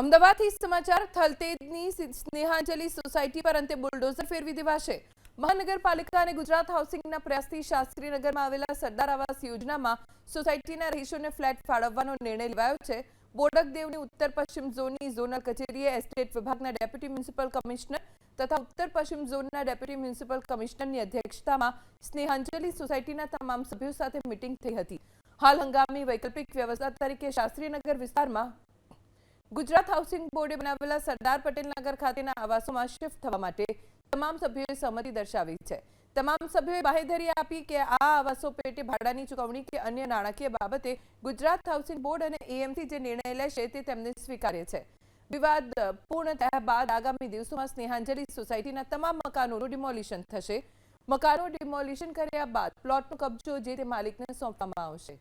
અમદાવાદથી સમાચાર, થલતેજની સ્નેહાંજલિ સોસાયટી પર અંતે બુલડોઝર ફેરવી દેવાશે. મહાનગરપાલિકા અને ગુજરાત હાઉસિંગના પ્રયાસથી શાસ્ત્રીનગરમાં આવેલા સરદાર આવાસ યોજનામાં સોસાયટીના રહીશોને ફ્લેટ ફાળવવાનો નિર્ણય લેવાયો છે. બોડકદેવની ઉત્તર પશ્ચિમ ઝોનની ઝોનલ કચેરીએ એસ્ટેટ વિભાગના ડેપ્યુટી મ્યુનિસિપલ કમિશનર તથા ઉત્તર પશ્ચિમ ઝોનના ડેપ્યુટી મ્યુનિસિપલ કમિશનરની અધ્યક્ષતામાં સ્નેહાંજલિ સોસાયટીના તમામ સભ્યો સાથે મિટિંગ થઈ હતી. હાલ હંગામી વૈકલ્પિક વ્યવસ્થા તરીકે શાસ્ત્રીનગર વિસ્તારમાં ગુજરાત હાઉસિંગ બોર્ડે બનાવેલા સરદાર પટેલ નગર ખાતેના આવાસોમાં શિફ્ટ થવા માટે તમામ સભ્યોએ સહમતિ દર્શાવી છે. તમામ સભ્યોએ બાહેધરી આપી કે આ આવાસો પેટે ભાડાની ચૂકવણી કે અન્ય નાણાકીય બાબતે ગુજરાત હાઉસિંગ બોર્ડ અને એએમસી જે નિર્ણય લેશે તે તેમને સ્વીકાર્ય છે. વિવાદ પૂર્ણ થયા બાદ આગામી દિવસોમાં સ્નેહાંજલિ સોસાયટીના તમામ મકાનોનું ડિમોલિશન થશે. મકાનો ડિમોલિશન કર્યા બાદ પ્લોટનો કબજો જે તે માલિકને સોંપવામાં આવશે.